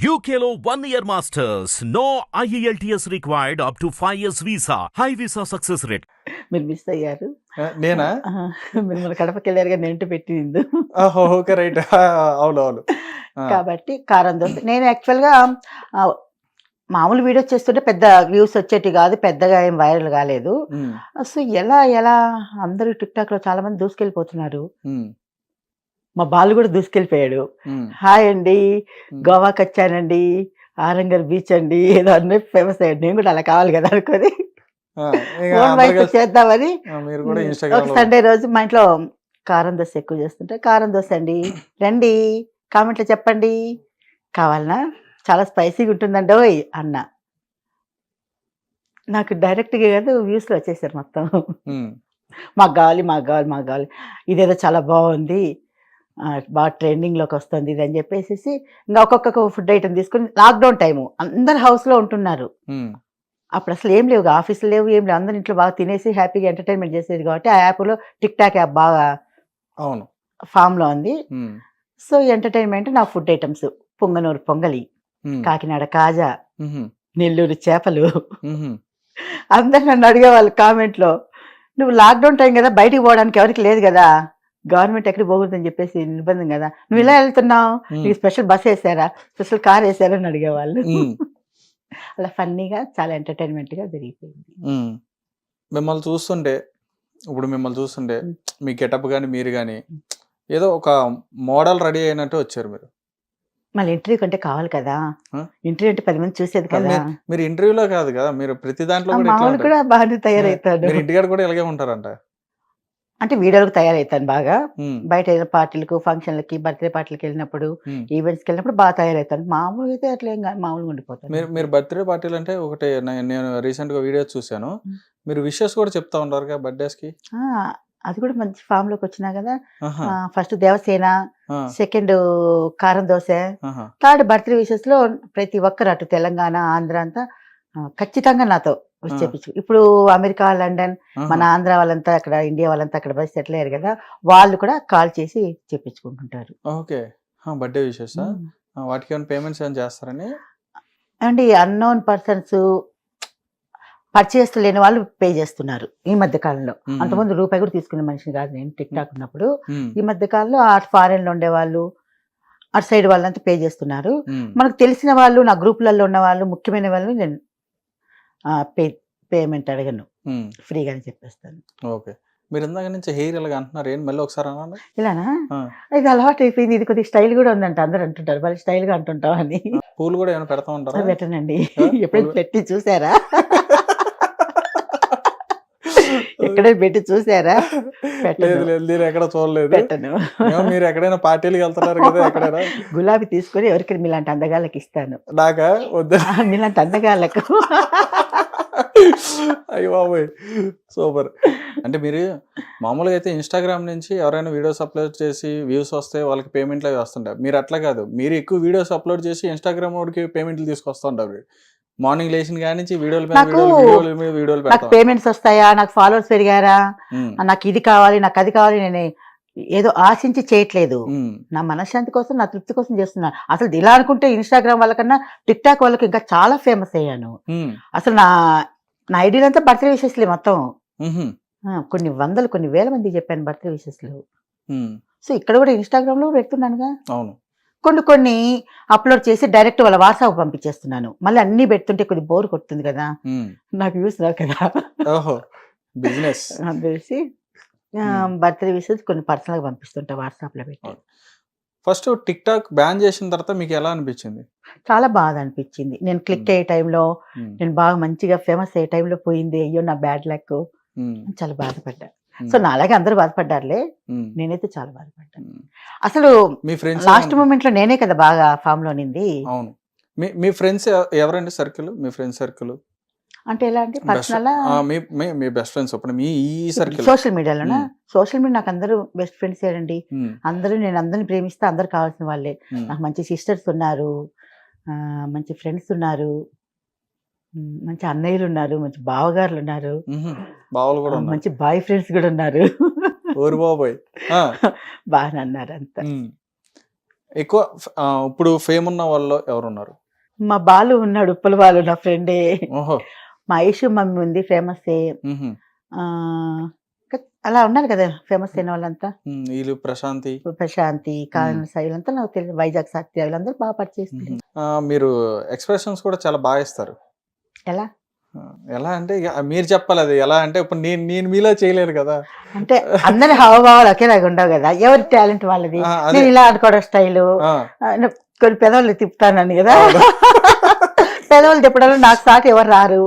One year masters. No E IELTS required up to 5 years visa. High visa success rate. మీరు miss అయ్యారు. నేనా? మీరు మన కడపకి వెళ్ళారు కానీ నెంటు పెట్టింది ఓకే రైట్. అవును అవును. కాబట్టి కారం దోశ నేను యాక్చువల్గా మామూలు వీడియో చేస్తుంటే పెద్ద వ్యూస్ వచ్చేటి కాదు పెద్దగా ఏం వైరల్ కాలేదు. సో ఎలా ఎలా అందరూ టిక్ టాక్లో చాలా మంది దూసుకెళ్ళిపోతున్నారు మా బాలు కూడా దూసుకెళ్ళిపోయాడు. హాయ్ అండి. గోవాకి వచ్చానండి ఆరంగర్ బీచ్ అండి ఏదో అన్నీ ఫేమస్ అయ్యాడు. నేను కూడా అలా కావాలి కదా అనుకొని చేద్దామని ఒక సండే రోజు మా ఇంట్లో కారం దోశ ఎక్కువ చేస్తుంటే కారం దోశ అండి. రండి కామెంట్లో చెప్పండి. కావాలనా? చాలా స్పైసీగా ఉంటుందండి ఓయ్ అన్న. నాకు డైరెక్ట్గా కాదు వ్యూస్లో వచ్చేసారు మొత్తం. మాకు కావాలి మాకు కావాలి మాకు కావాలి ఇదేదో చాలా బాగుంది. బాగా ట్రెండింగ్లోకి వస్తుంది ఇది అని చెప్పేసి ఇంకా ఒక్కొక్క ఫుడ్ ఐటమ్ తీసుకొని లాక్డౌన్ టైము అందరు హౌస్లో ఉంటున్నారు. అప్పుడు అసలు ఏం లేవు ఆఫీసులు లేవు ఏం లేవు అందరు ఇంట్లో బాగా తినేసి హ్యాపీగా ఎంటర్టైన్మెంట్ చేసేది కాబట్టి ఆ యాప్లో టిక్ టాక్ యాప్ బాగా అవును. ఫామ్లో ఉంది. సో ఎంటర్టైన్మెంట్ నా ఫుడ్ ఐటమ్స్ పొంగనూరు పొంగలి కాకినాడ కాజా నెల్లూరు చేపలు. అందరు నన్ను అడిగేవాళ్ళు కామెంట్లో నువ్వు లాక్డౌన్ టైం కదా బయటికి పోవడానికి ఎవరికి లేదు కదా? గవర్నమెంట్ ఎక్కడికి పోకూడదని చెప్పేసి నిర్బంధం కదా. నువ్వు ఇలా వెళ్తున్నావు నీకు స్పెషల్ బస్ వేసారా స్పెషల్ కార్ వేసారా అని అడిగేవాళ్ళు. అలా ఫన్నీగా చాలా ఎంటర్టైన్మెంట్గా జరిగిపోయింది. మిమ్మల్ని చూస్తుంటే ఇప్పుడు మిమ్మల్ని చూస్తుంటే. మీ గెటప్ కానీ మీరు కానీ ఏదో ఒక మోడల్ రెడీ అయినట్టు వచ్చారు మీరు. మళ్ళీ ఇంటర్వ్యూ కంటే కావాలి కదా? ఇంటర్వ్యూ అంటే పది మంది చూసేది కదా. మీరు ఇంటర్వ్యూలో కాదు కదా మీరు ప్రతి దాంట్లో కూడా బాగానే తయారవుతాడు. మీరు ఇంటికాడ కూడా ఇలాగే ఉంటారంట. అంటే వీడియోలకు తయారవుతాను బాగా. బయట ఏదైనా పార్టీలకు ఫంక్షన్లకి బర్త్డే పార్టీలకు వెళ్ళినప్పుడు. ఈవెంట్స్కి వెళ్ళినప్పుడు బాగా తయారవుతాను మామూలుగా అయితే అట్లా ఏం మామూలుగా ఉండిపోతాను. మీరు మీరు బర్త్డే పార్టీలు అంటే ఒకటి నేను రీసెంట్గా వీడియో చూశాను. మీరు విషెస్ కూడా చెప్తా ఉంటారు కదా బర్త్డేస్కి ఆ, అది కూడా మంచి ఫామ్లోకి వచ్చినా కదా. ఫస్ట్ దేవసేన సెకండ్ కారం దోశ థర్డ్ బర్త్డే విషెస్లో ప్రతి ఒక్కరు అటు తెలంగాణ ఆంధ్ర అంతా ఖచ్చితంగా నాతో. వచ్చి ఆ. చెప్పించు ఇప్పుడు అమెరికా లండన్. మన ఆంధ్ర వాళ్ళంతా అక్కడ ఇండియా వాళ్ళంతా అక్కడ బస్ సెటిల్ అయ్యారు కదా వాళ్ళు కూడా కాల్ చేసి చెప్పించుకుంటుంటారు. ఓకే. Birthday wishes? వాటికి ఏమైనా పేమెంట్స్ ఏమైనా చేస్తారని? అండ్ అన్నోన్ పర్సన్స్ పర్చేస్ లేని వాళ్ళు పే చేస్తున్నారు ఈ మధ్య కాలంలో. అంతకుముందు రూపాయి కూడా తీసుకునే మనిషిని కాదు నేను టిక్ టాక్ ఉన్నప్పుడు. ఈ మధ్య కాలంలో అటు ఫారెన్లో ఉండే వాళ్ళు అటు సైడ్ వాళ్ళంతా పే చేస్తున్నారు. మనకు తెలిసిన వాళ్ళు నా గ్రూపులలో ఉన్న వాళ్ళు ముఖ్యమైన వాళ్ళు నేను పే పేమెంట్ అడగను. ఫ్రీగానే చెప్పేస్తాను. ఓకే. మీరు ఇందాక నుంచి హెయిర్ ఇలాగ అంటున్నారు ఏంటి మళ్ళీ ఒకసారి అనండి ఇలానా. ఇది అలవాటు అయిపోయింది ఇది కొద్దిగా స్టైల్ కూడా ఉందంట అందరు అంటుంటారు వాళ్ళు స్టైల్గా అంటుంటాం అని పూలు కూడా ఏమైనా పెడతా ఉంటారా? పెట్టనండి? ఎప్పుడైనా పెట్టి చూసారా? ఎక్కడైనా పెట్టి చూసారా. లేదు లేదు ఎక్కడ చూడలేదు. పెట్టను. మీరు ఎక్కడైనా పార్టీలకు వెళ్తున్నారు కదా ఎక్కడైనా. గులాబీ తీసుకొని ఎవరికి మీలాంటి అందగాళ్ళకి ఇస్తాను. నాకా? వద్దా? మీలాంటి అందగాళ్ళకు. అయ్యో బాబోయ్. సూపర్. అంటే మీరు మామూలుగా అయితే ఇన్స్టాగ్రామ్ నుంచి ఎవరైనా వీడియోస్ అప్లోడ్ చేసి వ్యూస్ వస్తే వాళ్ళకి పేమెంట్లు అవి వస్తుంటాయి. మీరు అట్లా కాదు. మీరు ఎక్కువ వీడియోస్ అప్లోడ్ చేసి ఇన్స్టాగ్రామ్ వాడికి పేమెంట్లు తీసుకొస్తుంటారు మార్నింగ్ లేచిన కాడి నుంచి వీడియోల వీడియోలు వీడియోల మీద వీడియోలు నాకు పేమెంట్స్ వస్తాయా? నాకు ఫాలోవర్స్ పెరిగారా? నాకు ఇది కావాలి నాకు అది కావాలి నేను ఏదో ఆశించి చేయట్లేదు. నా మనశ్శాంతి కోసం నా తృప్తి కోసం చేస్తున్నాను అసలు ఇలా అనుకుంటే ఇన్స్టాగ్రామ్ వాళ్ళకన్నా టిక్ టాక్ వాళ్ళకి ఇంకా చాలా ఫేమస్ అయ్యాను. అసలు నా నా ఐడియాలంతా బర్త్డే విషెస్లే మొత్తం. కొన్ని వందలు కొన్ని వేల మంది చెప్పాను బర్త్డే విషెస్లు సో ఇక్కడ కూడా ఇన్స్టాగ్రామ్లో పెడుతున్నానుగా. అవును. కొన్ని కొన్ని అప్లోడ్ చేసి డైరెక్ట్ వాళ్ళ వాట్సాప్ పంపించేస్తున్నాను. మళ్ళీ అన్ని పెడుతుంటే కొద్ది బోర్ కొడుతుంది కదా. నాకు యూస్ రావు కదా. బిజినెస్ తెలిసి. బర్త్డే విషెస్ కొన్ని పర్సనల్గా పంపిస్తుంటా వాట్సాప్లో పెట్టి. ఫస్ట్ టిక్ టాక్ బ్యాన్ చేసిన తర్వాత మీకు ఎలా అనిపించింది? చాలా బాధ అనిపించింది. నేను క్లిక్. అయ్యే టైంలో నేను బాగా మంచిగా ఫేమస్ అయ్యే టైంలో పోయింది. అయ్యో నా బ్యాడ్ లక్. చాలా బాధపడ్డా. సో నా అలాగే అందరూ బాధపడ్డారులే. నేనైతే చాలా బాధపడ్డాను. అసలు మీ ఫ్రెండ్స్ లాస్ట్ మూమెంట్లో నేనే కదా బాగా ఫామ్లో నింది అవును. మీ మీ ఫ్రెండ్స్ ఎవరండి సర్కిల్? మీ ఫ్రెండ్స్ సర్కిల్? అంటే ఎలా అంటే పర్సనల్ మీ బెస్ట్ ఫ్రెండ్స్ మీ ఈ సర్కిల్. సోషల్ మీడియాలోనా? సోషల్ మీడియా నాకు అందరూ బెస్ట్ ఫ్రెండ్స్ ఉమ్, అందరూ నేను అందరిని ప్రేమిస్తే అందరు కావాల్సిన వాళ్ళే. నాకు మంచి సిస్టర్స్ ఉన్నారు మంచి ఫ్రెండ్స్ ఉన్నారు మంచి అన్నయ్యలు ఉన్నారు మంచి బావగారులు ఉన్నారు. బావులు కూడా మంచి బాయ్ ఫ్రెండ్స్ కూడా ఉన్నారు. ఓరి బాబోయ్. బాగా అన్నారు అంత. ఎక్కువ ఇప్పుడు ఫేమ్ ఉన్న వాళ్ళు ఎవరున్నారు? మా బాలు ఉన్నాడు ఉప్పల బాలు నా ఫ్రెండే. మా ఐషు మమ్మీ ఉంది ఫేమస్. అలా ఉన్నారు కదా ఫేమస్ అయిన వాళ్ళంతా. వీళ్ళు ప్రశాంతి. ప్రశాంతి కారణ శైలంతా నాకు తెలియదు. వైజాగ్ సత్య వీళ్ళందరూ బాగా పనిచేస్తారు ఆ, మీరు ఎక్స్ప్రెషన్స్ కూడా చాలా బాగా ఇస్తారు. ఎలా? ఎలా అంటే మీరు చెప్పాలి అది. ఎలా అంటే ఇప్పుడు నేను నేను మీలో చేయలేను కదా. అంటే అందరి హావభావాలు ఒకేలాగా ఉండవు కదా. ఎవరి టాలెంట్ వాళ్ళది? నేను ఇలా ఆడుకోవడం స్టైలు. కొన్ని పెదవులు తిప్పుతానని కదా. పెదవులు తిప్పడంలో నాకు సాటి ఎవరు రారు.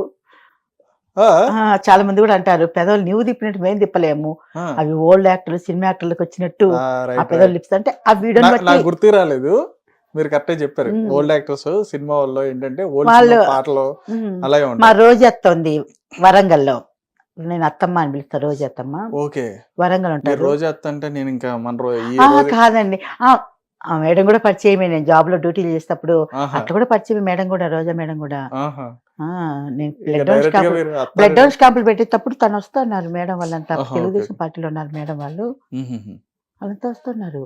చాలా మంది కూడా అంటారు పెదవులు నీవు తిప్పినట్టు మేము తిప్పలేము. అవి ఓల్డ్ యాక్టర్లు సినిమా యాక్టర్లకు వచ్చినట్టు ఆ, పెదవులు. లిప్స్ అంటే ఆ నాకు గుర్తుకు రాలేదు. మీరు కరెక్టే చెప్పారు. ఓల్డ్ యాక్టర్స్ సినిమా వాళ్ళు ఏంటంటే ఓల్డ్ వాళ్ళు- పాటలు. అలాగే మా రోజు అత్త ఉంది వరంగల్లో. నేను అత్తమ్మ అని పిలుస్తా రోజు అత్తమ్మ. ఓకే. వరంగల్ ఉంటారు. రోజు వస్తా అంటే నేను ఇంకా మన కాదండి. ఆ, మేడం కూడా పరిచయమే. నేను జాబ్లో డ్యూటీలు చేసేటప్పుడు అట్లా కూడా పరిచయం మేడం కూడా రోజా మేడం కూడా. బ్లడ్ డౌన్స్ క్యాంపులు డౌన్స్ పెట్టేటప్పుడు తను వస్తున్నారు మేడం వాళ్ళంతా తెలుగుదేశం. పార్టీలో ఉన్నారు మేడం వాళ్ళు. వాళ్ళంతా వస్తున్నారు.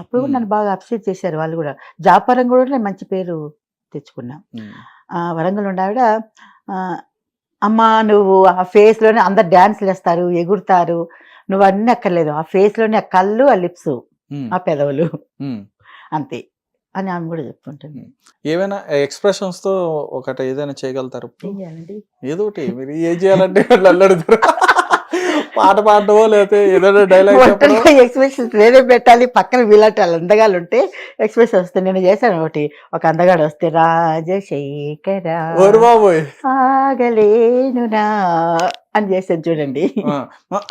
అప్పుడు కూడా. నన్ను బాగా అప్సెట్ చేశారు వాళ్ళు కూడా. జాబ్ పరంగా కూడా నేను మంచి పేరు తెచ్చుకున్నా. వరంగల్ ఉండే ఆవిడ ఆ, అమ్మా నువ్వు ఆ ఫేస్లోనే అందరు డాన్స్లు వేస్తారు ఎగురుతారు. నువ్వు అన్ని అక్కర్లేదు. ఆ ఫేస్లోనే ఆ కళ్ళు ఆ లిప్స్. ఆ పెదవులు. అంతే. అని ఆమె కూడా చెప్తుంటుంది ఏమైనా ఎక్స్ప్రెషన్స్తో ఒకటి ఏదైనా చేయగలుగుతారు ఏదో ఒకటి మీరు ఏం చేయాలంటే వాళ్ళు అల్లడుతారు. పాట పాడటమో లేకపోతే ఏదైనా డైలాగ్ ఎక్స్ప్రెషన్స్ వేరే పెట్టాలి. పక్కన వీళ్ళంటే వాళ్ళు అందగాళ్ళు ఉంటే ఎక్స్ప్రెషన్ వస్తాయి నేను చేశాను ఒకటి. ఒక అందగాడు వస్తే రాజశేఖర ఓరు బాబోయ్! ఆగలేనునా అని చేశాను చూడండి.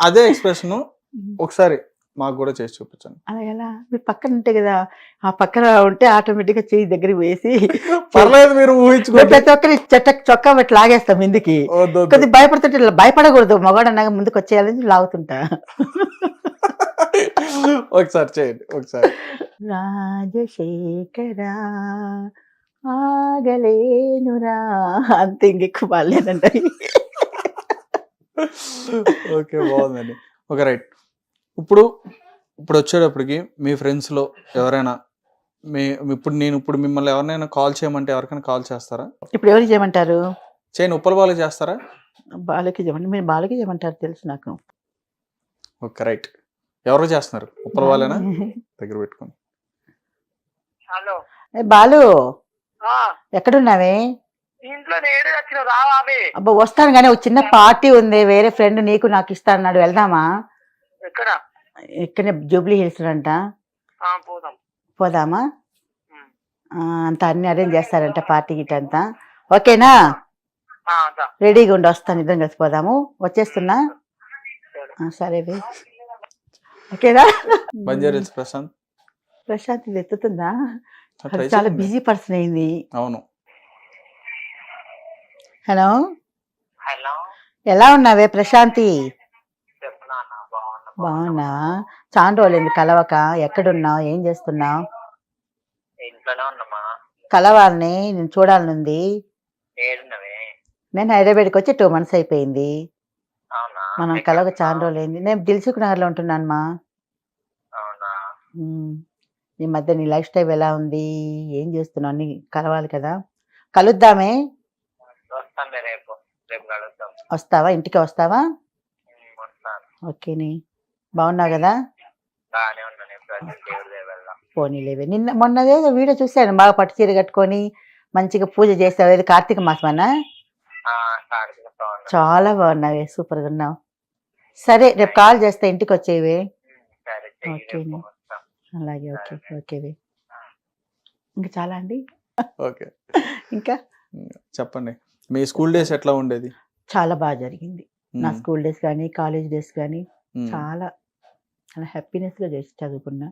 అదే ఎక్స్ప్రెషన్. ఒకసారి మాకు కూడా చేసి చూపించండి. అలా ఎలా? మీరు పక్కన ఉంటే కదా ఆ పక్కన ఉంటే ఆటోమేటిక్గా చెయ్యి దగ్గరికి వేసి పర్లేదు మీరు ఊహించుకోండి. ప్రతి ఒక్కరి చెట్ట చొక్కా పెట్టి లాగేస్తాం ముందుకి వద్దు. కొద్ది భయపడుతుంటే ఇలా భయపడకూడదు. మగవాడు అన్నాక ముందుకు వచ్చేయాలని లాగుతుంటా. ఒకసారి చేయండి ఒకసారి. రాజశేఖర ఆగలేనురా. అంతే ఇంకెక్కువ బాగాలేదండి. ఓకే బాగుందండి. Okay right. ఇప్పుడు ఇప్పుడు వచ్చేటప్పటికి మీ friends లో ఎవరైనా మీ ఇప్పుడు నేను ఇప్పుడు మిమ్మల్ని ఎవరినైనా కాల్ చేయమంటే ఎవరికైనా కాల్ చేస్తారా? ఇప్పుడు ఎవరికి చేయమంటారు? చేయని ఉప్పల వాళ్ళకి చేస్తారా? బాలకి చేయమంటారు మీరు బాలకి చేయమంటారు తెలుసు నాకు. Okay right. ఎవరు చేస్తున్నారు? ఉప్పల వాళ్ళేనా? దగ్గర పెట్టుకోండి. హలో. ఏ బాలు ఆ, ఎక్కడున్నావే? ఇంట్లో నేడు వచ్చిన రావామి అబ్బా వస్తాను కానీ ఒక చిన్న పార్టీ ఉంది వేరే ఫ్రెండ్ నీకు నాకు ఇస్తా అన్నాడు వెళ్దామా? ఎక్కడ? ఇక్కడనే జూబ్లీ హిల్స్ అంట ఆ, పోదాం. పోదామా? అంతా అన్ని అరేంజ్ చేస్తారంట పార్టీ గిట్ అంతా ఓకేనా. రెడీగా ఉండి వస్తాను ఇద్దరం కలిసి పోదాము. వచ్చేస్తున్నా? ఆ, సరే ఓకేనా? బంజారా హిల్స్ ప్రశాంత్. ప్రశాంత్ ఇది ఎత్తుతుందా? చాలా. బిజీ పర్సన్ అయింది. అవును. హలో? హలో? ఎలా ఉన్నావే ప్రశాంతి? బాగున్నా చాలా రోజులైంది కలవక. ఎక్కడున్నావు? ఏం చేస్తున్నావు? ఇంట్లోనే ఉన్నామా? కలవాలని నేను చూడాలనుంది. ఏడున్నవే? నేను హైదరాబాద్కి వచ్చి టూ మంత్స్ అయిపోయింది. అవునా? మనం కలవక చాలా? రోజులైంది. నేను దిల్సుఖ్ నగర్లో ఉంటున్నాను మా. అవునా? ఉమ్. ఈ మధ్య నీ లైఫ్ స్టైల్ ఎలా ఉంది? ఏం చేస్తున్నావు? అన్ని కలవాలి కదా. కలుద్దామే. వస్తానులే రేపు. రేపు కలుద్దాం. వస్తావా? ఇంటికి వస్తావా? ఉమ్, వస్తాను. ఓకేని. బాగున్నావు కదా? పోనీలేవే నిన్న మొన్నదేదో వీడియో చూశాను బాగా పట్టు చీర కట్టుకొని మంచిగా పూజ చేస్తావు. ఏది కార్తీక మాసమనా? ఆ, కార్తీక పౌర్ణమి. చాలా బాగున్నావే సూపర్గా ఉన్నావు. సరే రేపు కాల్ చేస్తా ఇంటికి వచ్చేవే ఓకే. అలాగే ఓకే ఓకేవే ఇంకా చాలా అండి? ఓకే. ఇంకా? చెప్పండి. మీ స్కూల్ డేస్ ఎట్లా ఉండేది? చాలా బాగా జరిగింది. నా స్కూల్ డేస్ కానీ కాలేజ్ డేస్ కానీ చాలా చాలా హ్యాపీనెస్గా చేసి చదువుకున్నా.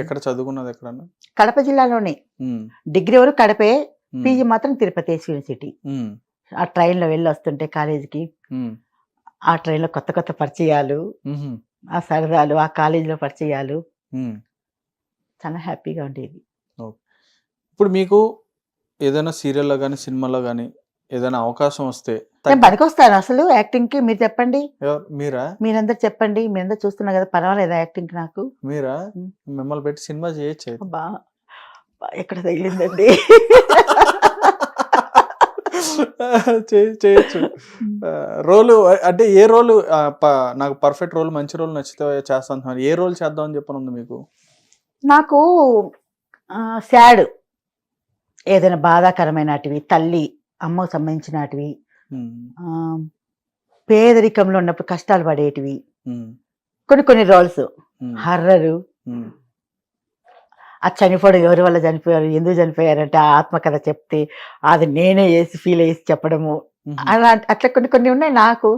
ఎక్కడ చదువుకున్నది ఎక్కడన్నా? కడప జిల్లాలోనే. డిగ్రీ వరకు కడపే పీజీ మాత్రం తిరుపతి యూనివర్సిటీ. ఆ ట్రైన్లో వెళ్ళి వస్తుంటే కాలేజీకి ఆ ట్రైన్లో కొత్త కొత్త పరిచయాలు ఆ సరదాలు ఆ కాలేజీలో పరిచయాలు. చాలా హ్యాపీగా ఉండేది. ఇప్పుడు మీకు ఏదైనా సీరియల్లో కానీ సినిమాలో కానీ ఏదైనా అవకాశం వస్తే నేను పనికొస్తాను అసలు యాక్టింగ్కి మీరు చెప్పండి. ఎవరు? మీరా? మీరందరు చెప్పండి. మీరందరూ చూస్తున్నారు కదా పర్వాలేదా యాక్టింగ్ నాకు? మీరా. మిమ్మల్ని పెట్టి సినిమా చేయొచ్చు? అయితే. బా ఎక్కడ తగిలిందండి? చేయొచ్చు. ఆ, రోలు అంటే ఏ రోలు ఆ, ప- నాకు పర్ఫెక్ట్ రోల్ మంచి రోల్ నచ్చితే చేస్తాను. ఏ రోల్ చేద్దామని చెప్పని ఉంది మీకు? నాకు శాడ్ ఏదైనా బాధాకరమైనటివి తల్లి అమ్మకు సంబంధించినటివి పేదరికంలో ఉన్నప్పుడు కష్టాలు పడేటివి కొన్ని కొన్ని రోల్స్. హర్రరు. ఆ చనిపోవడం ఎవరి వల్ల చనిపోయారు ఎందుకు చనిపోయారంటే ఆ ఆత్మకథ చెప్తే అది నేనే వేసి ఫీల్ అయ్యేసి చెప్పడము. అలా అట్లా కొన్ని కొన్ని ఉన్నాయి నాకు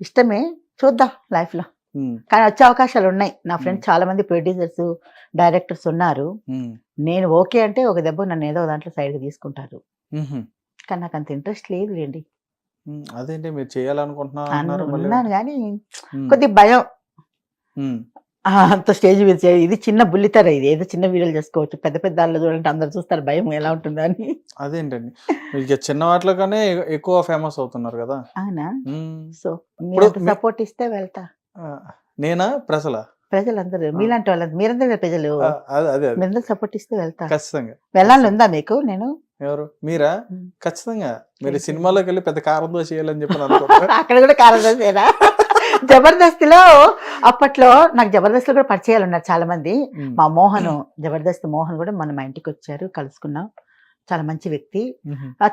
ఇష్టమే. చూద్దాం లైఫ్లో ఉమ్, కానీ వచ్చే అవకాశాలు ఉన్నాయి. నా ఫ్రెండ్స్ చాలా మంది ప్రొడ్యూసర్స్ డైరెక్టర్స్ ఉన్నారు. నేను ఓకే అంటే ఒక దెబ్బ నన్ను ఏదో దాంట్లో సైడ్ తీసుకుంటారు. కానీ నాకు అంత ఇంట్రెస్ట్ లేదు లేండి. అదేంటి మీరు చేయాలనుకుంటున్నా అన్నారు మళ్ళీ? అన్నాను కానీ కొద్ది భయం. అంత స్టేజ్ మీద ఇది చిన్న బుల్లితెర ఇది. ఏదో చిన్న వీడియోలు చేసుకోవచ్చు. పెద్ద పెద్ద దానిలో చూడండి అందరు చూస్తారు భయం ఎలా ఉంటుందో అని. అదేంటండి? మీకు చిన్న వాటిలోనే ఎక్కువ ఫేమస్ అవుతున్నారు కదా. అవునా? సో మీరు సపోర్ట్ ఇస్తే వెళ్తా. నేనా? ప్రజల? ప్రజలందరూ. మీలాంటి వాళ్ళందరూ. మీరందరూ ప్రజలు. మీరందరూ సపోర్ట్ ఇస్తే వెళ్తా. ఖచ్చితంగా. వెళ్ళాలని ఉందా మీకు? నేను ఎవరు? మీరా. ఖచ్చితంగా. మీరు. సినిమాలోకి వెళ్ళి పెద్ద కారం దోశ చేయాలని చెప్పి అక్కడ కూడా కారణం జబర్దస్తిలో అప్పట్లో నాకు జబర్దస్తిలో కూడా పరిచయాలు ఉన్నారు చాలా మంది మా మోహన్ జబర్దస్త్ మోహన్ కూడా మన మా ఇంటికి వచ్చారు కలుసుకున్నాం. చాలా మంచి వ్యక్తి.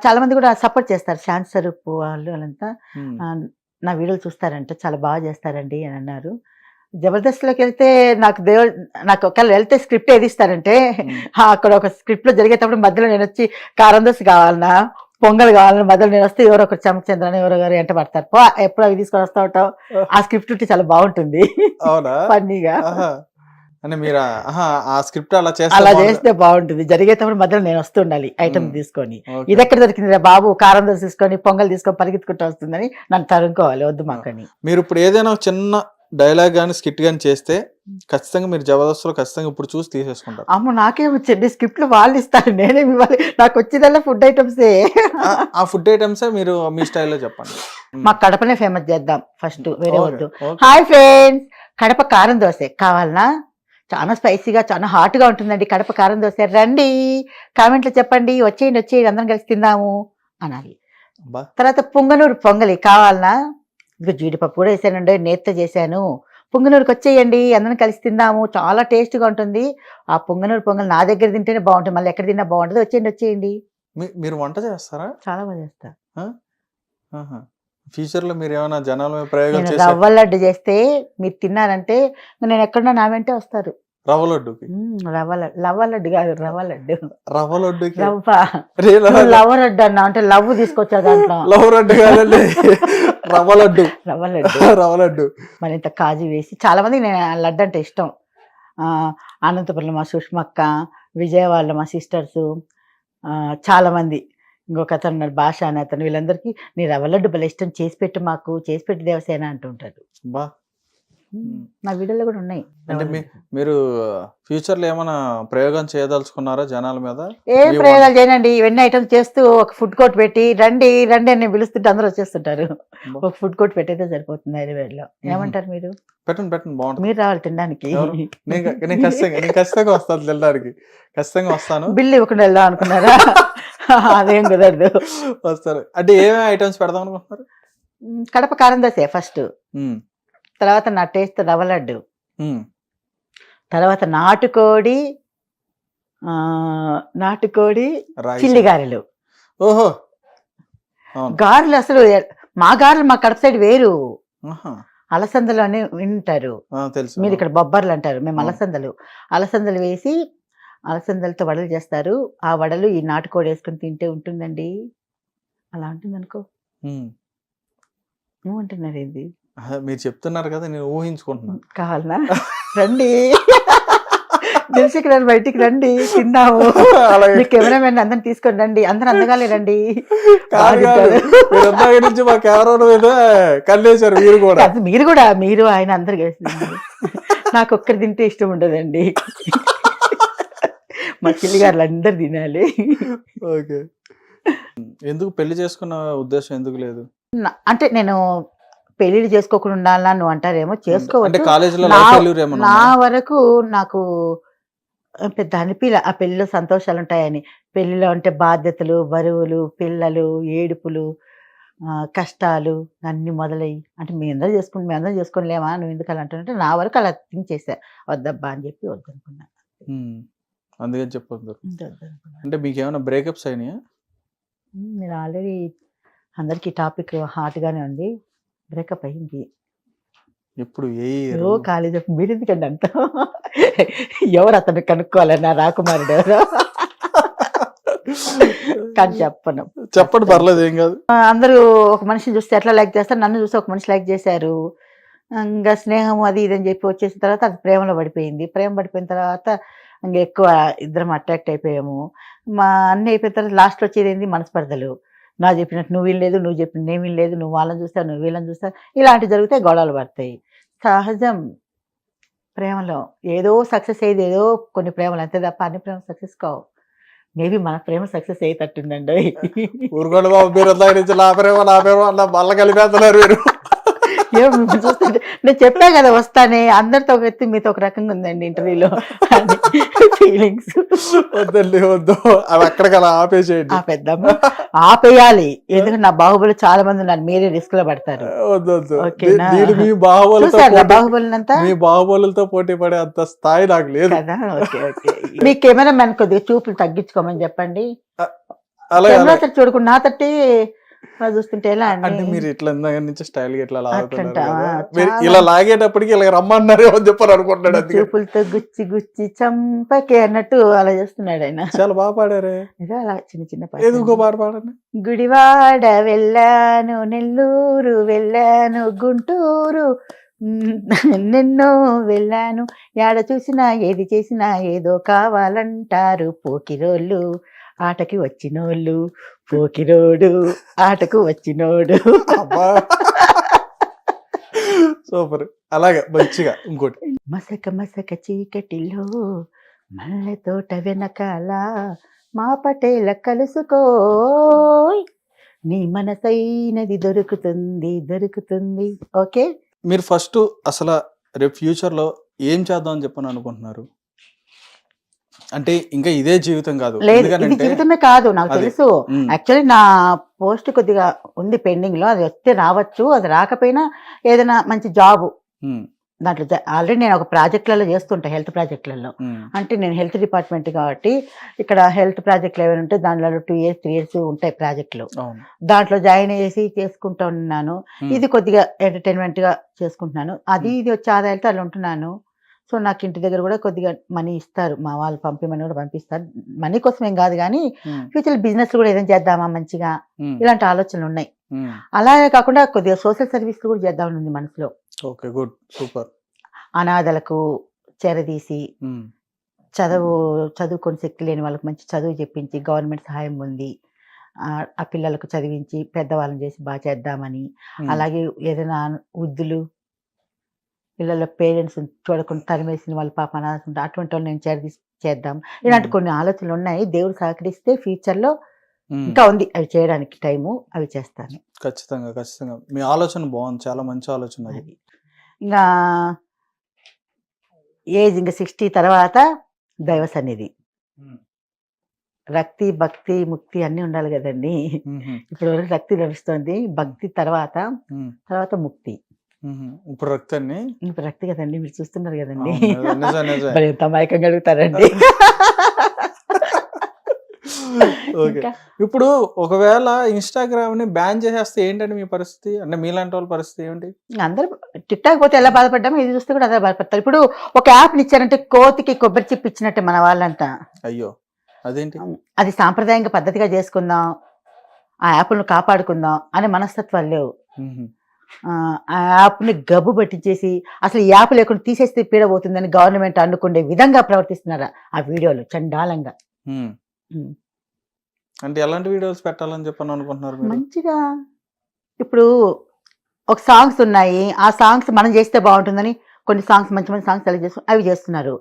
చాలా మంది కూడా సపోర్ట్ చేస్తారు. శాంత్ స్వరూప్ వాళ్ళు వాళ్ళంతా. నా వీడియోలు చూస్తారంట చాలా బాగా చేస్తారండి అని అన్నారు. జబర్దస్త్లోకి వెళ్తే నాకు దేవుడు నాకు ఒకవేళ వెళ్తే స్క్రిప్ట్ ఏది ఇస్తారంటే అక్కడ ఒక స్క్రిప్ట్లో జరిగేటప్పుడు మధ్యలో నేను వచ్చి కారం దోశ కావాలన్నా పొంగల్ కావాలన్నా మధ్యలో నేను వస్తే ఎవరో ఒకరు చమచంద్రని ఎవరో గారు ఎంట పడతారు. పో ఎప్పుడు అవి తీసుకొని వస్తా ఉంటావు? ఆ స్క్రిప్ట్ ఉంటే చాలా బాగుంటుంది. అవునా? ఫన్నీగా. మీరు ఆ- స్క్రిప్ట్ అలా చేస్తే అలా బాగుంటుంది. చేస్తే బాగుంటుంది. జరిగేటప్పుడు మధ్యలో నేను వస్తుండాలి ఐటమ్. తీసుకొని. ఇది ఎక్కడ దొరికింది బాబు? కారం దోశ తీసుకొని పొంగల్ తీసుకొని పరిగెత్తుకుంటూ వస్తుందని నన్ను తరుముకోవాలి వద్దు మాకని. మీరు ఇప్పుడు ఏదైనా చిన్న డైలాగ్ కానీ స్కిట్ కానీ చేస్తే ఖచ్చితంగా మీరు జబర్దస్త్లో ఖచ్చితంగా ఇప్పుడు చూసి తీసేసుకుంటారు. అమ్మ నాకేం వచ్చింది? స్క్రిప్ట్లో వాళ్ళు ఇస్తారు నేనేమి ఇవ్వాలి. నాకు వచ్చిందల్లా ఫుడ్ ఐటమ్సే ఆ- ఫుడ్ ఐటమ్సే మీరు మీ స్టైల్లో చెప్పండి. మా కడపనే ఫేమస్ చేద్దాం ఫస్ట్ వేరే వద్దు. హాయ్ ఫ్రెండ్స్ కడప కారం దోశ కావాలనా? చాలా స్పైసీగా చాలా హాట్గా ఉంటుందండి కడప కారం దోశ. రండి కామెంట్లో చెప్పండి వచ్చేయండి వచ్చేయండి అందరం కలిసి తిందాము అనాలి. తర్వాత పుంగనూరు పొంగలి కావాలనా? ఇక జీడిపప్పు కూడా వేసానండి నేత చేశాను. పుంగనూరుకి వచ్చేయండి అందరం కలిసి తిందాము. చాలా టేస్ట్గా ఉంటుంది. ఆ పుంగనూరు పొంగల్ నా దగ్గర తింటేనే బాగుంటుంది మళ్ళీ ఎక్కడ తిన్నా బాగుంటుంది. వచ్చేయండి వచ్చేయండి. మీరు వంట చేస్తారా? చాలా బాగా చేస్తా. ఫ్యూచర్లో మీరు ఏమైనా జనాల ప్రయోగం రవ్వ లడ్డు చేస్తే మీరు తిన్నారంటే నేను ఎక్కడున్నా నా వెంటే వస్తారు. రవ్వ లడ్డుకి? మ్మ్, రవ్వ లడ్డు రవ్వ లడ్డు కాదు రవ్వ లడ్డు. రవ్వ లడ్డుకి? రవ్వ. లవ్వ లడ్డు అన్నా అంటే లవ్ తీసుకొచ్చా దాంట్లో. లవ్ లడ్డు కాదండి. రవ్వ లడ్డు రవ్వ లడ్డు రవ్వ లడ్డు మరి ఇంత కాజు వేసి చాలా మందికి నేను లడ్డు అంటే ఇష్టం. ఆ, అనంతపురంలో మా సుష్మక్క విజయవాడలో మా సిస్టర్స్ చాలా మంది. ఇంకొక అతను ఉన్నారు భాష అనే అతను. వీళ్ళందరికీ నీ రవ్వ లడ్డు భలే ఇష్టం చేసి పెట్టు మాకు చేసి పెట్టు దేవసేన అంటుంటారు. బా. నా వీడియోలో కూడా ఉన్నాయి. అంటే మీరు ఫ్యూచర్లో ఏమైనా ప్రయోగం చేయదలుచుకున్నారా జనాల మీద? ఏం ప్రయోగాలు చేయనండి. ఇవన్నీ ఐటమ్స్ చేస్తూ ఒక ఫుడ్ కోర్ట్ పెట్టి రండి రండి అని పిలుస్తుంటే అందరూ వచ్చేస్తుంటారు. ఒక ఫుడ్ కోర్ట్ పెట్టయితే సరిపోతుంది హైదరాబాద్లో ఏమంటారు మీరు? పెట్టండి పెట్టండి బాగుంటుంది. మీరు రావాలి తినడానికి? నేను ఖచ్చితంగా నేను ఖచ్చితంగా వస్తాను వెళ్ళడానికి ఖచ్చితంగా వస్తాను. బిల్లు ఇవ్వకుండా వెళ్దాం అనుకున్నారా? అదేం కుదరదు. వస్తారు. అంటే ఏమేమి ఐటమ్స్ పెడదాం అనుకుంటున్నారు? కడప కారం దోశ ఫస్ట్. తర్వాత నా టేస్ట్ రవ్వ లడ్డు. ఉమ్, తర్వాత నాటుకోడి ఆ, నాటుకోడి చిల్లి గారెలు. ఓహో! గారెలు అసలు మా గారెలు మా కడప సైడ్ వేరు. అలసందలు అని వింటారు. మీరు ఇక్కడ బొబ్బర్లు అంటారు. మేము. అలసందలు. అలసందలు వేసి అలసందలతో వడలు చేస్తారు. ఆ వడలు ఈ నాటుకోడి వేసుకొని తింటే ఉంటుందండి. అలా ఉంటుంది అనుకో ఉమ్. ఏమంటున్నారు ఏంది మీరు చెప్తున్నారు కదా నేను ఊహించుకుంటున్నాను. కావాలనా? రండి. దిల్సుకి రండి బయటికి రండి తిన్నాము అలాగే. మీ కెమెరామెన్ అందరిని తీసుకొని రండి అందరు అందగాలే రండి. నుంచి మా కెమెరా మీద కళ్ళేశారు మీరు కూడా. మీరు కూడా మీరు ఆయన అందరు కలిసి. నాకు ఒక్కరు తింటే ఇష్టం ఉండదండి. మా చిల్లి గారు అందరు తినాలి. ఓకే. ఎందుకు పెళ్ళి చేసుకున్న ఉద్దేశం ఎందుకు లేదు? అంటే నేను పెళ్ళిళ్ళు చేసుకోకుండా ఉండాలా నువ్వు అంటారేమో? అంటే చేసుకోవచ్చు. నా-? వరకు నాకు పెద్ద అనిపిల ఆ పెళ్ళిలో సంతోషాలు ఉంటాయని పెళ్ళిలో అంటే బాధ్యతలు బరువులు పిల్లలు ఏడుపులు కష్టాలు అన్ని మొదలయ్యి. అంటే మీ అందరూ చేసుకుని మీ అందరూ చేసుకోలేమా నువ్వు ఎందుకు అలా అంటున్నట్టే నా వరకు అలా థింక్ చేశా. వద్దబ్బా అని చెప్పి వద్దనుకున్నా. అందుకని చెప్పొద్దు. అంటే మీకు ఏమైనా బ్రేకప్స్ అయినాయా? నేను ఆల్రెడీ అందరికి టాపిక్ హాట్గానే ఉంది. బ్రేకప్ అయ్యింది ఎప్పుడు ఏ? ఓ కాలేజ్ మీరు ఎందుకండి అంత? ఎవరు అతను కనుక్కోవాలన్నా రాకుమారుడు ఎవరు? కానీ చెప్పను. చెప్పండి పర్లేదు ఏం కాదు. అందరూ ఒక మనిషిని చూస్తే ఎట్లా లైక్ చేస్తారు? నన్ను చూస్తే ఒక మనిషి లైక్ చేశారు. ఇంకా స్నేహం అది ఇది అని చెప్పి వచ్చేసిన తర్వాత అది ప్రేమలో పడిపోయింది. ప్రేమ పడిపోయిన తర్వాత ఇంకా ఎక్కువ ఇద్దరం అట్రాక్ట్ అయిపోయాము. మా అన్ని అయిపోయిన తర్వాత లాస్ట్ వచ్చేది ఏంది? మనస్పర్ధలు. నా చెప్పినట్టు నువ్వు వినలేదు నువ్వు చెప్పిన నేను వినలేదు నువ్వు వాళ్ళని చూస్తావు నువ్వు వీళ్ళని చూస్తావు ఇలాంటివి జరిగితే గొడవలు పడతాయి. సహజం. ప్రేమలో ఏదో సక్సెస్ అయ్యేది ఏదో కొన్ని ప్రేమలు అంతే తప్ప అన్ని ప్రేమ సక్సెస్ కావు. మేబీ మన ప్రేమ సక్సెస్ అయ్యేటట్టుందండి. ఊరుకోండి బాబు మీరు అంతా నుంచి నా ప్రేమ నా ప్రేమ అన్న మళ్ళ కలిపేస్తున్నారు మీరు. చూస్తుంటే? నేను చెప్పా కదా వస్తానే. అందరితో ఒక ఎత్తి మీతో ఒక రకంగా ఉందండి ఇంటర్వ్యూలో ఫీలింగ్స్ వద్దండి వద్దు. అవి అక్కడికి అలా ఆపేసేయండి. ఆ పెద్దమ్మ ఆపేయాలి. ఎందుకంటే నా బాహుబలి చాలా మంది ఉన్నారు. మీరే రిస్క్లో పడతారు. వద్దు వద్దు. ఓకేనా? దీని మీ బాహుబలితో చూసారు పోటీ- బాహుబలి అంతా మీ బాహుబలులతో పోటీ పడే అంత స్థాయి నాకు లేదు. కదా? Okay okay. మీ కెమెరా మ్యాన్ కొద్దిగా చూపులు తగ్గించుకోమని చెప్పండి. కెమెరా. తట్టు చూడకుండా నా తట్టి అలా చూస్తుంటే ఎలా అంటే మీరు ఇట్లా ఇందాక నుంచి స్టైల్ ఇట్లా లాగుతున్నారు ఇలా లాగేటప్పటికి ఇలా రమ్మన్నారేమో అని చెప్పని అనుకుంటున్నాడు చూపులతో గుచ్చి గుచ్చి చంపకే అన్నట్టు అలా చేస్తున్నాడు ఆయన. చాలా బాగా పాడారే. ఏదో అలా చిన్న చిన్న పాట ఇంకో పాట పాడండి? గుడివాడ వెళ్ళాను నెల్లూరు వెళ్ళాను గుంటూరు నిన్నో వెళ్ళాను. యాడ చూసినా ఏది చేసినా ఏదో కావాలంటారు పోకిరోళ్ళు. ఆటకి వచ్చినోళ్ళు పోకిరోడు ఆటకు వచ్చినోడు. అబ్బా! సూపర్. అలాగే మంచిగా ఇంకోటి. మసక మసక చీకటిలో మల్లె తోట వెనకాల మా పటేల కలుసుకోయ్. నీ మనసైనది దొరుకుతుంది దొరుకుతుంది. ఓకే? మీరు ఫస్ట్ అసలు రేపు ఫ్యూచర్లో ఏం చేద్దాం అని చెప్పని అనుకుంటున్నారు? అంటే ఇంకా ఇదే జీవితం కాదు. లేదు ఇది జీవితమే కాదు నాకు. తెలుసు. యాక్చువల్లీ నా పోస్ట్ కొద్దిగా ఉంది పెండింగ్లో అది వస్తే రావచ్చు అది రాకపోయినా ఏదైనా మంచి జాబ్. దాంట్లో ఆల్రెడీ నేను ఒక ప్రాజెక్టులలో చేస్తుంటా హెల్త్ ప్రాజెక్టులలో. అంటే నేను హెల్త్ డిపార్ట్మెంట్ కాబట్టి ఇక్కడ హెల్త్ ప్రాజెక్టులు ఏమైనా ఉంటే దాంట్లో టూ ఇయర్స్ త్రీ ఇయర్స్ ఉంటాయి ప్రాజెక్టులు. దాంట్లో జాయిన్ చేసి చేసుకుంటూ ఉన్నాను. ఇది కొద్దిగా ఎంటర్టైన్మెంట్గా చేసుకుంటున్నాను. అది ఇది వచ్చే ఆదాయాలతో అలా ఉంటున్నాను. సో నాకు ఇంటి దగ్గర కూడా కొద్దిగా మనీ ఇస్తారు. మా వాళ్ళు పంపిమని కూడా పంపిస్తారు. మనీ కోసం ఏం కాదు కానీ ఫ్యూచర్ బిజినెస్ కూడా ఏదైనా చేద్దామా మంచిగా? ఇలాంటి ఆలోచనలు ఉన్నాయి. అలాగే కాకుండా కొద్దిగా సోషల్ సర్వీస్ కూడా చేద్దామని ఉంది మనసులో. Okay good. సూపర్. అనాథలకు చెరదీసి చదువు చదువుకొని శక్తి లేని వాళ్ళకి మంచి చదువు చెప్పించి గవర్నమెంట్ సహాయం ఉంది ఆ పిల్లలకు చదివించి పెద్దవాళ్ళని చేసి బాగా చేద్దామని అలాగే ఏదైనా వృద్ధులు పిల్లల పేరెంట్స్ చూడకుండా తరిమేసిన వాళ్ళ పాప అనాథ అటువంటి వాళ్ళు నేను చేరదీసి చేద్దాం. ఇలాంటి కొన్ని ఆలోచనలు ఉన్నాయి. దేవుడు సహకరిస్తే future లో ఉమ్. ఇంకా ఉంది. అవి చేయడానికి టైము అవి చేస్తాను. ఖచ్చితంగా ఖచ్చితంగా. మీ ఆలోచన బాగుంది. చాలా మంచి ఆలోచన అది. ఇంకా ఏజ్ ఇంకా సిక్స్టీ తర్వాత దైవ సన్నిధి. రక్తి భక్తి ముక్తి అన్నీ ఉండాలి కదండి. ఇప్పుడు వరకు రక్తి లభిస్తుంది. భక్తి తర్వాత తర్వాత ముక్తి. ఇప్పుడు రక్తాన్ని? ఇప్పుడు రక్తి కదండి మీరు చూస్తున్నారు కదండి. మరి ఎంత అమాయకంగా అడుగుతారండి ఓకే. ఇప్పుడు ఒకవేళ ఇన్స్టాగ్రామ్ని బ్యాన్ చేసేస్తే ఏంటంటే మీ పరిస్థితి? అంటే మీలాంటి వాళ్ళ పరిస్థితి ఏంటి అందరూ టిక్ టాక్ పోతే ఎలా బాధపడ్డామో ఇది చూస్తే కూడా అదే బాధపడతారు. ఇప్పుడు ఒక యాప్ ఇచ్చారంటే కోతికి కొబ్బరి చిప్ ఇచ్చినట్టే మన వాళ్ళంతా అయ్యో అదేంటి? అది సాంప్రదాయంగా పద్ధతిగా చేసుకుందాం ఆ యాప్ను కాపాడుకుందాం అనే మనస్తత్వాలు లేవు. ఆ ఆ యాప్ని గబ్బు పట్టించేసి అసలు ఈ యాప్ లేకుండా తీసేస్తే పీడ పోతుందని గవర్నమెంట్ అనుకునే విధంగా ప్రవర్తిస్తున్నారు ఆ వీడియోలు చండాలంగా. అంటే ఎలాంటి వీడియోస్ పెట్టాలని చెప్పని అనుకుంటున్నారు మంచిగా ఇప్పుడు ఒక సాంగ్స్ ఉన్నాయి ఆ సాంగ్స్ మనం చేస్తే బాగుంటుందని కొన్ని సాంగ్స్ మంచి మంచి సాంగ్స్ సెలెక్ట్ చేస్తు అవి చేస్తున్నారు.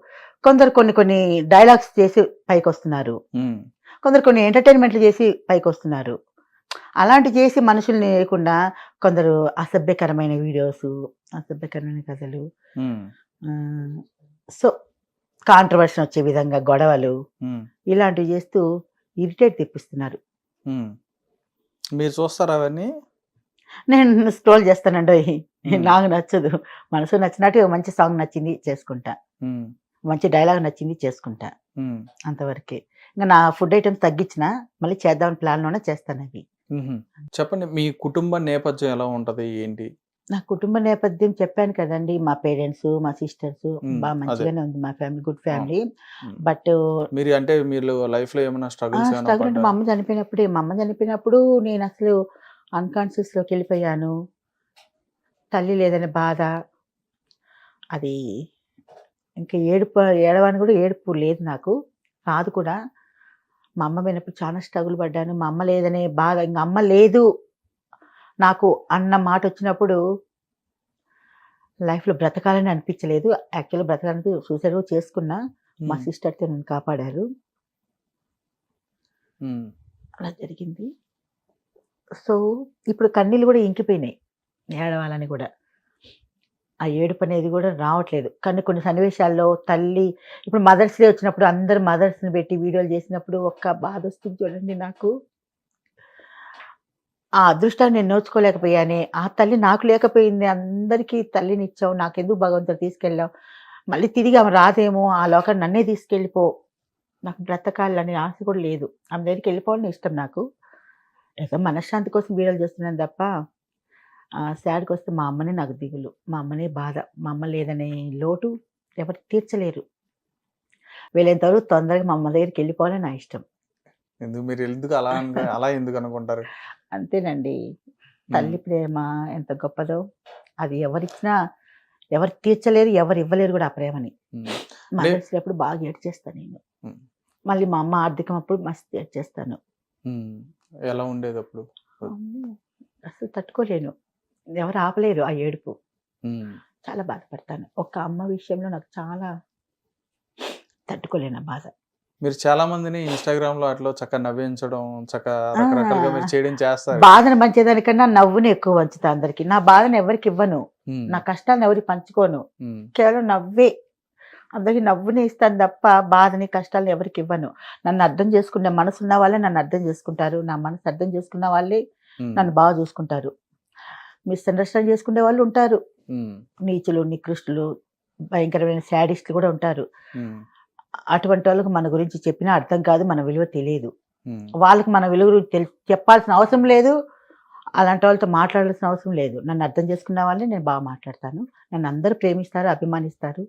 కొందరు కొన్ని కొన్ని డైలాగ్స్ చేసి పైకి వస్తున్నారు కొందరు కొన్ని ఎంటర్టైన్మెంట్లు చేసి పైకి వస్తున్నారు అలాంటి చేసి మనుషుల్ని లేకుండా కొందరు అసభ్యకరమైన వీడియోస్ అసభ్యకరమైన కథలు సో కాంట్రవర్షన్ వచ్చే విధంగా గొడవలు ఇలాంటివి చేస్తూ ఇరిటేట్ తెప్పిస్తున్నారు. మీరు చూస్తారా అవన్నీ? నేను స్క్రోల్ చేస్తానండి. నాకు నచ్చదు. మనసు నచ్చినట్టు మంచి సాంగ్ నచ్చింది చేసుకుంటా. మంచి డైలాగ్ నచ్చింది చేసుకుంటా. అంతవరకే. ఇంకా నా ఫుడ్ ఐటమ్స్ తగ్గించిన మళ్ళీ చేద్దామని ప్లాన్లోనే చేస్తాను అవి. చెప్పండి మీ కుటుంబ నేపథ్యం ఎలా ఉంటది? ఏంటి? నా కుటుంబ నేపథ్యం చెప్పాను కదండి మా పేరెంట్స్ మా సిస్టర్స్ బాగా. మంచిగానే ఉంది మా ఫ్యామిలీ గుడ్ ఫ్యామిలీ. బట్ మీరు అంటే మీరు లైఫ్లో ఏమైనా స్ట్రగుల్స్ ఏమైనా స్ట్రగుల్ అంటే మా? అమ్మ చనిపోయినప్పుడే మా అమ్మ చనిపోయినప్పుడు నేను అసలు అన్కాన్షియస్లోకి వెళ్ళిపోయాను. తల్లి లేదనే బాధ. అది ఇంకా ఏడుపు ఏడవని కూడా ఏడుపు లేదు నాకు. రాదు కూడా. మా అమ్మ పోయినప్పుడు చాలా స్ట్రగుల్ పడ్డాను. మా అమ్మ లేదనే బాధ ఇంకా అమ్మ లేదు. నాకు అన్న మాట వచ్చినప్పుడు లైఫ్లో బ్రతకాలని అనిపించలేదు. యాక్చువల్గా బ్రతకాలని సూసైడ్ చేసుకున్నా. మా సిస్టర్తో నన్ను కాపాడారు. అలా జరిగింది. సో ఇప్పుడు కన్నీళ్ళు కూడా ఇంకిపోయినాయి. ఏడవాలని కూడా. ఆ ఏడుపు అనేది కూడా రావట్లేదు. కానీ కొన్ని సన్నివేశాల్లో తల్లి ఇప్పుడు మదర్స్ డే వచ్చినప్పుడు అందరు మదర్స్ని పెట్టి వీడియోలు చేసినప్పుడు ఒక్క బాధ వస్తుంది చూడండి నాకు. ఆ అదృష్టాన్ని నేను నోచుకోలేకపోయానే ఆ తల్లి నాకు లేకపోయింది అందరికీ తల్లిని ఇచ్చావు నాకెందుకు భగవంతుడు తీసుకెళ్ళావు? మళ్ళీ తిరిగి ఆమె రాదేమో ఆ లోకాన్ని నన్నే తీసుకెళ్ళిపో. నాకు బ్రతకాలనే ఆశ కూడా లేదు. ఆమె దగ్గరికి వెళ్ళిపోవాలని ఇష్టం నాకు. ఏదో మనశ్శాంతి కోసం వీడియోలు చేస్తున్నాను తప్ప సాడ్కి వస్తే మా అమ్మనే నాకు దిగులు. మా అమ్మనే బాధ. మా అమ్మ లేదనే లోటు ఎవరు తీర్చలేరు. వీళ్ళంతవరకు తొందరగా మా అమ్మ దగ్గరికి వెళ్ళిపోవాలని నా ఇష్టం. ఎందుకు? మీరు ఎందుకు అలా అలా ఎందుకు అనుకుంటారు? అంతేనండి. తల్లి ప్రేమ ఎంత గొప్పదో అది ఎవరిచ్చినా ఎవరు తీర్చలేరు ఎవరు ఇవ్వలేరు కూడా ఆ ప్రేమని. అప్పుడు బాగా ఏడ్చేస్తాను నేను. మళ్ళీ మా అమ్మ ఆర్థికం అప్పుడు మస్తు ఏడ్చేస్తాను. ఎలా ఉండేది అప్పుడు అసలు తట్టుకోలేను. ఎవరు ఆపలేరు ఆ ఏడుపు. చాలా బాధపడతాను. ఒక అమ్మ విషయంలో నాకు చాలా తట్టుకోలేను బాధ. మీరు చాలా మందిని ఇన్స్టాగ్రామ్లో అట్లా చక్కగా నవ్వించడం చక్కగా మీరు చేయడం చేస్తారు. బాధను పంచేదానికన్నా నవ్వుని ఎక్కువ వంచుతా అందరికి. నా బాధను ఎవరికి ఇవ్వను. నా కష్టాలను ఎవరికి పంచుకోను. కేవలం నవ్వే. అందరికి నవ్వుని ఇస్తాను తప్ప బాధని కష్టాలను ఎవరికి ఇవ్వను. నన్ను అర్థం చేసుకునే మనసు ఉన్న వాళ్ళే నన్ను అర్థం చేసుకుంటారు. నా మనసు అర్థం చేసుకున్న వాళ్ళే నన్ను బాగా చూసుకుంటారు. మిస్అండర్స్టాండ్ చేసుకునే వాళ్ళు ఉంటారు. నీచులు నికృష్టులు భయంకరమైన శాడిస్టులు కూడా ఉంటారు. అటువంటి వాళ్ళకి మన గురించి చెప్పినా అర్థం కాదు మన విలువ తెలియదు. వాళ్ళకి మన విలువ గురించి చెప్పాల్సిన అవసరం లేదు. అలాంటి వాళ్ళతో మాట్లాడాల్సిన అవసరం లేదు. నన్ను అర్థం చేసుకున్న వాళ్ళని నేను బాగా మాట్లాడతాను. నన్ను అందరూ ప్రేమిస్తారు అభిమానిస్తారు.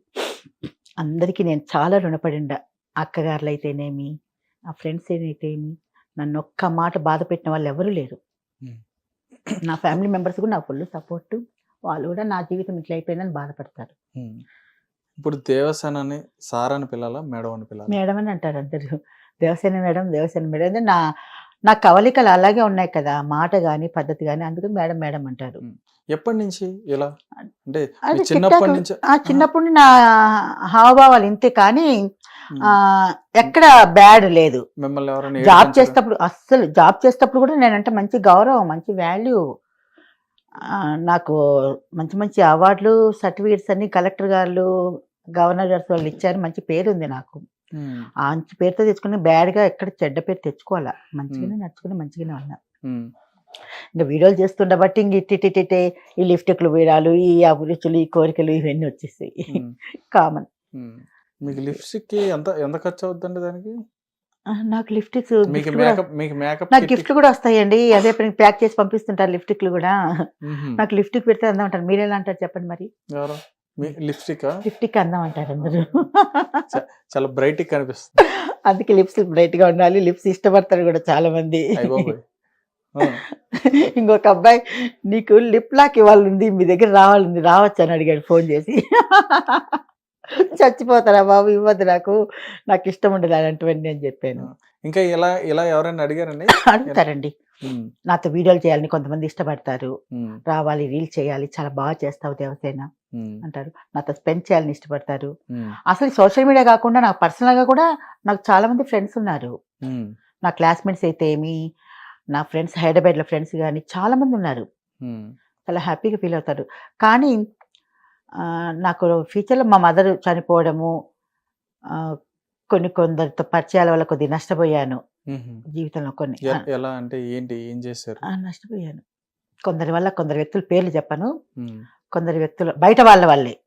అందరికీ నేను చాలా రుణపడిండ. అక్కగారులు అయితేనేమి నా ఫ్రెండ్స్ అయితేమి నన్ను ఒక్క మాట బాధ పెట్టిన వాళ్ళు ఎవరు లేరు. నా ఫ్యామిలీ మెంబర్స్ కూడా నా ఫుల్ సపోర్ట్. వాళ్ళు కూడా నా జీవితం ఇట్లా అయిపోయిందని బాధపడతారు. ఇప్పుడు దేవసేనని సార్ అని పిల్లల మేడం అని పిల్లల మేడం అని అంటారు అందరూ. దేవసేన మేడం దేవసేన మేడం అంటే నా నా కవలికలు అలాగే ఉన్నాయి కదా మాట కానీ పద్ధతి కానీ అందుకని మేడం మేడం అంటారు. ఎప్పటి నుంచి ఇలా? అంటే చిన్నప్పటి నుంచి? చిన్నప్పుడు నా హావభావాలు ఇంతే కానీ ఎక్కడ బ్యాడ్ లేదు. జాబ్? చేసేటప్పుడు అస్సలు జాబ్ చేసేటప్పుడు కూడా నేనంటే మంచి గౌరవం మంచి వాల్యూ. నాకు మంచి మంచి అవార్డులు సర్టిఫికేట్స్ అన్ని కలెక్టర్ గారు గవర్నర్ గారు వాళ్ళు ఇచ్చారు మంచి పేరు ఉంది నాకు. మంచి పేరుతో తెచ్చుకుని బ్యాడ్గా ఎక్కడ చెడ్డ పేరు తెచ్చుకోవాలా. మంచిగానే నడుచుకుని మంచిగానే ఉన్నా. ఇంకా వీడియోలు చేస్తుండబట్టి ఇంక ఇట్టిటిటే ఈ లిఫ్టిక్లు వీడాలు ఈ అభిరుచులు ఈ కోరికలు ఇవన్నీ వచ్చేసాయి. కామన్. మీకు లిప్స్టిక్ ఎంత ఎంత ఖర్చు అవుతుందండి దానికి? నాకు మేకప్ నాకు గిఫ్ట్లు కూడా వస్తాయండి. అదే ప్యాక్ చేసి పంపిస్తుంటారు లిఫ్టిక్లు కూడా. నాకు లిఫ్టిక్ పెడితే అందం అంటారు. మీరు ఎలా అంటారు చెప్పండి మరి? లిప్స్టిక్? లిఫ్టిక్ అందం అంటారు అందరూ. చాలా బ్రైట్ కనిపిస్తుంది. అందుకే లిప్స్ బ్రైట్గా ఉండాలి. లిప్స్ ఇష్టపడతారు కూడా చాలా మంది ఇంకొక అబ్బాయి నీకు లిప్ లాక్ ఇవ్వాలంది మీ దగ్గర రావాలంది రావచ్చు? అని అడిగాడు ఫోన్ చేసి. చచ్చిపోతారా బాబు ఇవ్వద్దు నాకు. నాకు ఇష్టం ఉండదు అలాంటివన్నీ అని చెప్పాను. ఇంకా ఇలా ఇలా ఎవరైనా అడిగారండి? అడుగుతారండి. నాతో వీడియోలు చేయాలని కొంతమంది ఇష్టపడతారు. రావాలి రీల్ చేయాలి చాలా బాగా చేస్తావు దేవసేన. అంటారు నాతో స్పెండ్ చేయాలని ఇష్టపడతారు. అసలు సోషల్ మీడియా కాకుండా నాకు పర్సనల్గా కూడా నాకు చాలా మంది ఫ్రెండ్స్ ఉన్నారు. నా క్లాస్మేట్స్ అయితే ఏమి నా ఫ్రెండ్స్ హైదరాబాద్లో ఫ్రెండ్స్ కానీ చాలామంది ఉన్నారు ఉమ్, చాలా హ్యాపీగా ఫీల్ అవుతారు కానీ నాకు ఫ్యూచర్లో మా మదర్ చనిపోవడము కొన్ని కొందరితో పరిచయాల వల్ల కొద్దిగా నష్టపోయాను. జీవితంలో కొన్ని. ఎలా అంటే ఏంటి? ఏం చేశారు? నష్టపోయాను. కొందరి వల్ల కొందరు వ్యక్తుల పేర్లు చెప్పను. కొందరు వ్యక్తులు బయట వాళ్ళ వల్లే.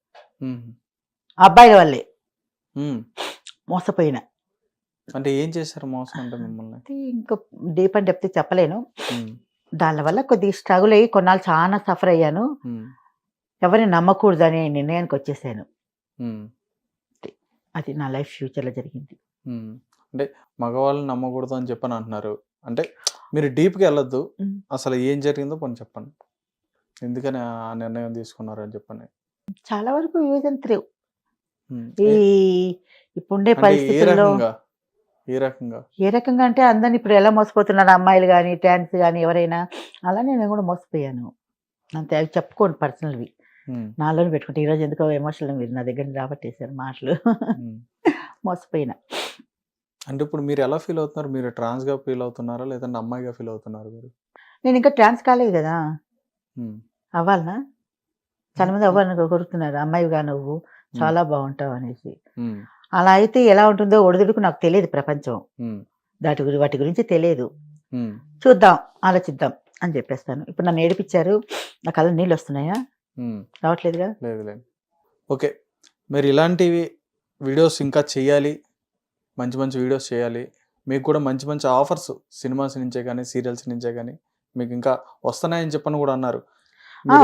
అబ్బాయిల వల్లే. మోసపోయిన. అంటే ఏం చేశారు మోసం అంటే మిమ్మల్ని? ఇంకా డీప్ అండ్ డెప్త్ చెప్పలేను. దాని వల్ల కొద్దిగా స్ట్రగుల్ అయ్యి కొన్నాళ్ళు చాలా సఫర్ అయ్యాను. ఎవరిని నమ్మకూడదనే నిర్ణయానికి వచ్చేసాను. అది నా లైఫ్ ఫ్యూచర్లో జరిగింది. అంటే మగవాళ్ళని నమ్మకూడదు అని చెప్పని అంటున్నారు. అంటే మీరు డీప్గా వెళ్ళొద్దు. అసలు ఏం జరిగిందో పని చెప్పండి. ఎందుకని ఆ నిర్ణయం తీసుకున్నారు అని చెప్పండి చాలా వరకు యూజ్ త్రూ. ఈ ఏ- ఇప్పుండే పరిస్థితుల్లో రకంగా? ఏ రకంగా? ఏ రకంగా అంటే అందరిని ఇప్పుడు ఎలా మోసపోతున్నారు? అమ్మాయిలు కానీ టాన్స్ కానీ ఎవరైనా? అలానే నేను కూడా మోసపోయాను. అంతే అవి చెప్పుకోండి పర్సనల్వి. నాలోనే పెట్టుకుంటే ఈరోజు ఎందుకో ఎమోషనల్ మీరు నా దగ్గర రాబట్టేశారు మాటలు. మోసపోయిన. అంటే ఇప్పుడు మీరు ఎలా ఫీల్ అవుతున్నారు? మీరు ట్రాన్స్గా ఫీల్ అవుతున్నారా? లేదంటే అమ్మాయిగా ఫీల్ అవుతున్నారు మీరు? నేను ఇంకా ట్రాన్స్ కాలేదు కదా. అవ్వాలనా? చాలా మంది అవ్వాలని కోరుతున్నారు. అమ్మాయిగా నువ్వు చాలా బాగుంటావు అనేసి. అలా అయితే ఎలా ఉంటుందో ఒడిదుడుకు నాకు తెలియదు ప్రపంచం. దాటి గురి వాటి గురించి తెలియదు. చూద్దాం ఆలోచిద్దాం అని చెప్పేస్తాను. ఇప్పుడు నన్ను ఏడిపించారు. నా కళ్ళ నీళ్ళు వస్తున్నాయా. రావట్లేదుగా? లేదు లేదు. ఓకే. మీరు ఇలాంటివి వీడియోస్ ఇంకా చేయాలి. మంచి మంచి వీడియోస్ చేయాలి. మీకు కూడా మంచి మంచి ఆఫర్స్ సినిమాస్ నుంచే కానీ సీరియల్స్ నుంచే కానీ మీకు ఇంకా వస్తున్నాయని చెప్పని కూడా అన్నారు.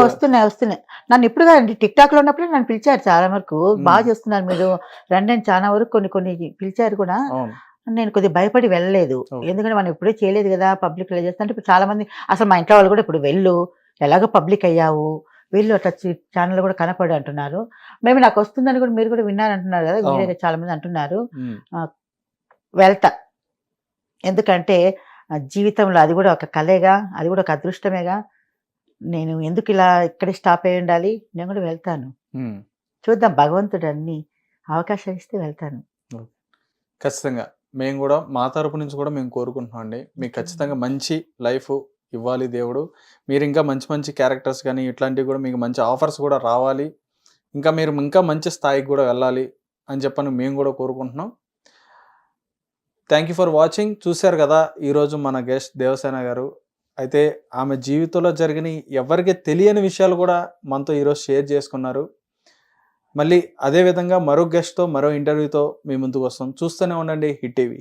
వస్తున్నాయి వస్తున్నాయి. నన్ను ఇప్పుడు కాదండి టిక్ టాక్లో ఉన్నప్పుడు నన్ను పిలిచారు చాలా వరకు. బాగా చేస్తున్నారు మీరు. రండి అని చాలా వరకు కొన్ని కొన్ని పిలిచారు కూడా. నేను కొద్దిగా భయపడి వెళ్ళలేదు. ఎందుకంటే మనం ఇప్పుడే చేయలేదు కదా పబ్లిక్ చేస్తా. అంటే ఇప్పుడు చాలా మంది అసలు మా ఇంట్లో వాళ్ళు కూడా ఇప్పుడు వెళ్ళు. ఎలాగో పబ్లిక్ అయ్యావు. వీళ్ళు అట్లా ఛానల్ కూడా కనపడి అంటున్నారు మేము నాకు వస్తుందని కూడా మీరు కూడా విన్నారంటున్నారు కదా మీరే. చాలా మంది అంటున్నారు. వెళ్తా. ఎందుకంటే జీవితంలో అది కూడా ఒక కళేగా అది కూడా ఒక అదృష్టమేగా. నేను ఎందుకు ఇలా ఇక్కడే స్టాప్ అయి ఉండాలి? నేను కూడా వెళ్తాను. చూద్దాం భగవంతుడు అన్ని అవకాశం ఇస్తే వెళ్తాను. ఖచ్చితంగా. మేము కూడా మా తరపు నుంచి కూడా మేము కోరుకుంటున్నాం అండి. మీకు ఖచ్చితంగా మంచి లైఫ్ ఇవ్వాలి దేవుడు. మీరు ఇంకా మంచి మంచి క్యారెక్టర్స్ కానీ ఇట్లాంటివి కూడా మీకు మంచి ఆఫర్స్ కూడా రావాలి. ఇంకా మీరు ఇంకా మంచి స్థాయికి కూడా వెళ్ళాలి అని చెప్పని మేము కూడా కోరుకుంటున్నాం. థ్యాంక్ యూ ఫర్ వాచింగ్ చూశారు కదా ఈరోజు మన గెస్ట్ దేవసేన గారు. అయితే ఆమె జీవితంలో జరిగిన ఎవరికి తెలియని విషయాలు కూడా మనతో ఈరోజు షేర్ చేసుకున్నారు. మళ్ళీ అదే విధంగా మరో గెస్ట్తో మరో ఇంటర్వ్యూతో మీ ముందుకు వస్తాం. చూస్తూనే ఉండండి హిట్ టీవీ